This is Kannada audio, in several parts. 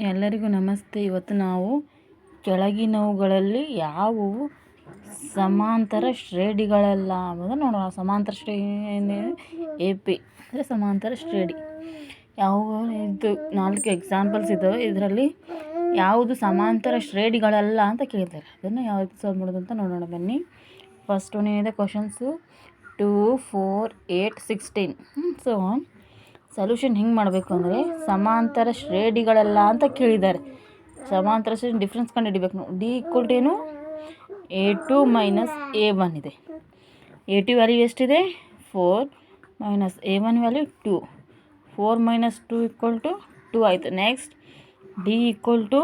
ಎಲ್ಲರಿಗೂ ನಮಸ್ತೆ. ಇವತ್ತು ನಾವು ಕೆಳಗಿನವುಗಳಲ್ಲಿ ಯಾವುವು? ಸಮಾಂತರ ಶ್ರೇಣಿಗಳಲ್ಲ ಅನ್ನೋದು ನೋಡೋಣ. ಸಮಾಂತರ ಶ್ರೇಣಿ ಎ ಪಿ ಅಂದರೆ ಸಮಾಂತರ ಶ್ರೇಣಿ. ಯಾವ ಇದು ನಾಲ್ಕು ಎಕ್ಸಾಂಪಲ್ಸ್ ಇದ್ದಾವೆ ಇದರಲ್ಲಿ ಯಾವುದು ಸಮಾಂತರ ಶ್ರೇಣಿಗಳಲ್ಲ ಅಂತ ಕೇಳಿದ್ದಾರೆ. ಅದನ್ನು ಯಾವ ರೀತಿ ಸಾಲ್ವ್ ಮಾಡೋದು ಅಂತ ನೋಡೋಣ. ಬನ್ನಿ. ಫಸ್ಟ್ ಒನ್ ಏನಿದೆ? Questions two four eight sixteen so solution ಹೆಂಗೆ ಮಾಡಬೇಕು ಅಂದರೆ ಸಮಾಂತರ ಶ್ರೇಣಿಗಳಲ್ಲ ಅಂತ ಕೇಳಿದ್ದಾರೆ. ಸಮಾಂತರ ಶ್ರೇಣಿ ಡಿಫ್ರೆನ್ಸ್ ಕಂಡು ಹಿಡಿಬೇಕು ನಾವು ಡಿ ಈಕ್ವಲ್ ಟು ಏನು? A two minus a one ಇದೆ. ಎ ಟು ವ್ಯಾಲ್ಯೂ ಎಷ್ಟಿದೆ? Four minus a one value two four minus two equal to two ಆಯಿತು. Next d equal to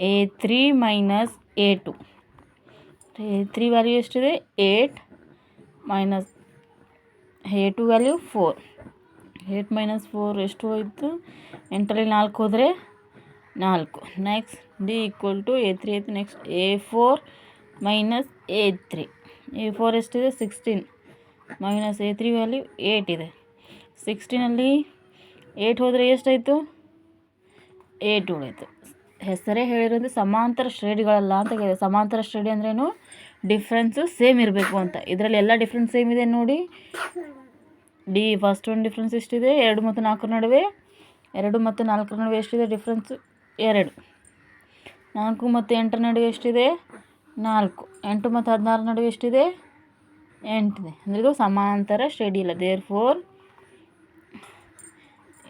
a three minus a two a three value ಎಷ್ಟಿದೆ? Eight minus a two value four eight minus four ಎಷ್ಟು ಹೋಯಿತು? ಎಂಟರಲ್ಲಿ ನಾಲ್ಕು ಹೋದರೆ ನಾಲ್ಕು. Next d equal to a three ಆಯಿತು. Next a four minus a three a four ಎಷ್ಟಿದೆ? Sixteen minus a three value eight ಇದೆ. ಸಿಕ್ಸ್ಟೀನಲ್ಲಿ ಏಯ್ಟ್ ಹೋದರೆ ಎಷ್ಟಾಯಿತು? ಏಯ್ಟ್ ಉಳಿತು. ಹೆಸರೇ ಹೇಳಿರೋದು ಸಮಾಂತರ ಶ್ರೇಣಿಗಳಲ್ಲ ಅಂತ ಹೇಳಿದೆ ಸಮಾಂತರ ಶ್ರೇಣಿ ಅಂದ್ರೇನು? ಡಿಫ್ರೆನ್ಸು ಸೇಮ್ ಇರಬೇಕು ಅಂತ. ಇದರಲ್ಲಿ ಎಲ್ಲ ಡಿಫ್ರೆನ್ಸ್ ಸೇಮ್ ಇದೆ ನೋಡಿ. ಡಿ ಫಸ್ಟ್ ಒಂದು ಡಿಫ್ರೆನ್ಸ್ ಎಷ್ಟಿದೆ? ಎರಡು ಮತ್ತು ನಾಲ್ಕರ ನಡುವೆ? ಎರಡು ಮತ್ತು ನಾಲ್ಕರ ನಡುವೆ ಎಷ್ಟಿದೆ? ಡಿಫ್ರೆನ್ಸ್ ಎರಡು. ನಾಲ್ಕು ಮತ್ತು ಎಂಟರ ನಡುವೆ ಎಷ್ಟಿದೆ? ನಾಲ್ಕು. ಎಂಟು ಮತ್ತು ಹದಿನಾರು ನಡುವೆ ಎಷ್ಟಿದೆ? ಎಂಟಿದೆ. ಅಂದರೆ ಇದು ಸಮಾಂತರ ಶ್ರೇಡಿ ಇಲ್ಲ ದೇರ್ ಫೋರ್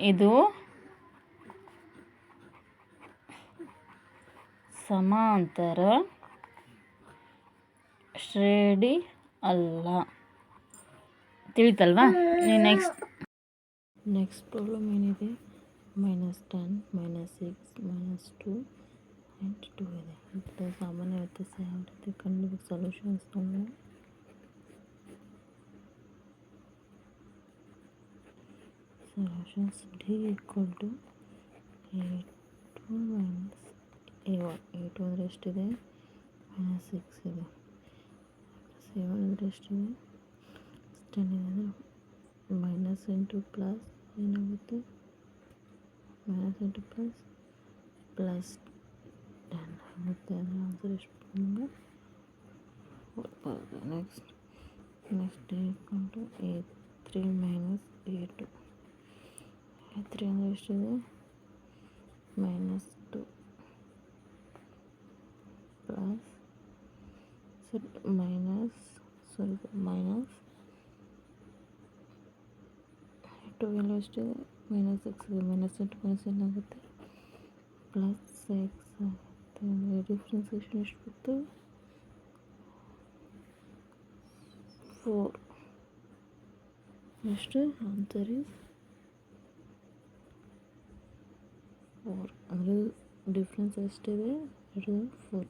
ಇದು ಸಮಾಂತರ ಶ್ರೇಡಿ ಅಲ್ಲ. ತಿಳಿತಲ್ವಾ? ನೆಕ್ಸ್ಟ್ ನೆಕ್ಸ್ಟ್ ಪ್ರಾಬ್ಲಮ್ ಏನಿದೆ? Minus ten minus six minus two and two ಇದೆ. ಇದರ ಸಾಮಾನ್ಯ ವ್ಯತ್ಯಾಸ ಯಾವ ರೀತಿ ಕಂಡು ಸೊಲ್ಯೂಷನ್ಸ್ ನೋಡೋಣ solutions d equal to a minus a one a two ಅಂದರೆ ಎಷ್ಟಿದೆ? ಮೈನಸ್ ಸಿಕ್ಸ್ ಇದೆ. ಸೆವೆನ್ ಅಂದರೆ ಎಷ್ಟಿದೆ? ಟೆನ್ ಇದೆ ಮೈನಸ್ ಇಂಟು ಪ್ಲಸ್ ಏನಾಗುತ್ತೆ minus into plus plus ten ಆಗುತ್ತೆ ಅದರ ಆನ್ಸರ್ ಎಷ್ಟು ನಮಗೆ ನೆಕ್ಸ್ಟ್ ನೆಕ್ಸ್ಟ್ ಇಟ್ಕೊಂಡು a three minus a two a three ಅಂದರೆ ಎಷ್ಟಿದೆ ಮೈನಸ್ ಟು ಪ್ಲಸ್ ಸರಿ minus sorry minus two value ಎಷ್ಟಿದೆ ಮೈನಸ್ ಸಿಕ್ಸ್ ಮೈನಸ್ ಎಂಟು ಮೈನಸ್ ಏನಾಗುತ್ತೆ ಪ್ಲಸ್ ಸಿಕ್ಸ್ ಆಗುತ್ತೆ ಅಂದರೆ ಎಷ್ಟು ಎಷ್ಟು ಬಂತು ಫೋರ್ ಎಷ್ಟು ಆನ್ಸರ್ ಇಸ್ ಫೋರ್ ಅಂದರೆ ಡಿಫ್ರೆನ್ಸ್ ಎಷ್ಟಿದೆ ಎರಡು ಫೋರ್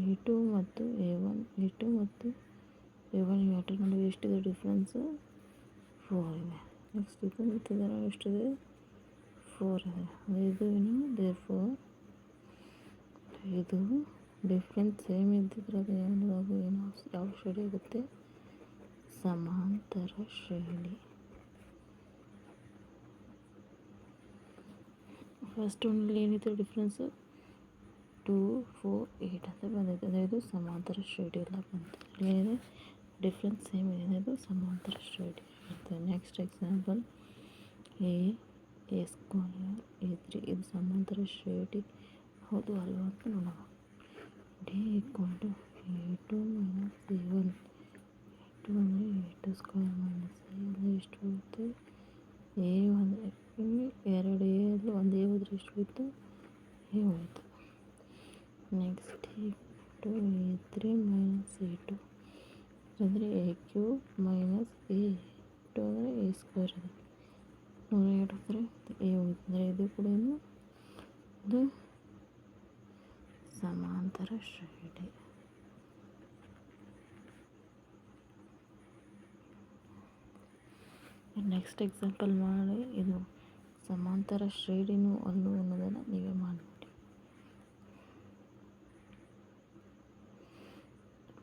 ಎ ಟು ಮತ್ತು ಎ ಒನ್ ಎ ಟು ಮತ್ತು ಎ ಒನ್ ಎರಡು ನಡುವೆ ಎಷ್ಟಿದೆ ಡಿಫ್ರೆನ್ಸು ಫೋರ್ ಇದೆ. ನೆಕ್ಸ್ಟ್ ಇದು ಮತ್ತು ಇದರ ಎಷ್ಟಿದೆ ಫೋರ್ ಇದೆ. ಇದು ಏನು? ದೇರ್ ಫೋರ್ ಇದು ಡಿಫ್ರೆಂಟ್ ಸೇಮ್ ಇದ್ದಿದ್ರೆ ಅದು ಏನಾದ್ರು ಏನು ಯಾವ ಶ್ರೇಣಿ ಆಗುತ್ತೆ ಸಮಾಂತರ ಶೈಲಿ ಫಸ್ಟ್ ಒಂದಲ್ಲಿ ಏನಿತ್ತು ಡಿಫ್ರೆನ್ಸು ಟೂ ಫೋರ್ ಏಯ್ಟ್ ಅಂತ ಬಂದಿದೆ. ಅದಾയത് ಸಮಾಂತರ ಶ್ರೇಣಿ ಎಲ್ಲ ಬಂತು ಏನಿದೆ? ಡಿಫ್ರೆನ್ಸ್ ಸೇಮ್ ಏನಿದೆ? ಅದು ಸಮಾಂತರ ಶ್ರೇಣಿ. ಇರ್ತದೆ next example a a square a three ಇದು ಸಮಾಂತರ ಶ್ರೇಣಿ ಹೌದು ಅಲ್ವಾ ಅಂತ ನೋಡೋಣ d equal to a two minus a one a two ಅಂದರೆ a two square minus a ಅಂದರೆ ಎಷ್ಟು ಬರುತ್ತೆ ಎ ಅಂದರೆ ಎರಡು ಎ ಅಲ್ಲಿ ಒಂದು ಎ ಹೋದರೆ ಎಷ್ಟು ಹೋಯ್ತು ಎ ಹೋಯ್ತು next a two a three minus a two ಅಂದರೆ a cube minus a two ಅಂದರೆ ಎ ಸ್ಕ್ವೇರ್ ಇದೆ ನೂರ ಎರಡು ಅಂದರೆ ಎ ಹೋಯ್ತು ಅಂದರೆ ಇದು ಕೂಡ ಇದು ಸಮಾಂತರ ಶ್ರೇಣಿ. ನೆಕ್ಸ್ಟ್ ಎಕ್ಸಾಂಪಲ್ ಮಾಡಿ ಇದು ಸಮಾಂತರ ಶ್ರೇಣಿನೂ ಅಲ್ಲೂ ಅನ್ನೋದನ್ನು ನೀವೇ ಮಾಡಿಬಿಡಿ.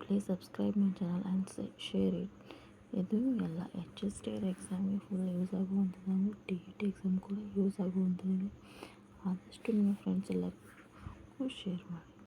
Please subscribe my channel and share it ಇದು ಎಲ್ಲ ಎಚ್ ಎಸ್ ಟಿ ಎಕ್ಸಾಮ್ಗೆ ಫುಲ್ ಯೂಸ್ ಆಗುವಂಥದ್ದು ಟಿ ಇ ಟಿ ಎಕ್ಸಾಮ್ ಕೂಡ ಯೂಸ್ ಆಗುವಂಥದ್ದು. ಆದಷ್ಟು ನಿಮ್ಮ ಫ್ರೆಂಡ್ಸ್ ಎಲ್ಲರಿಗೂ ಶೇರ್ ಮಾಡಿ.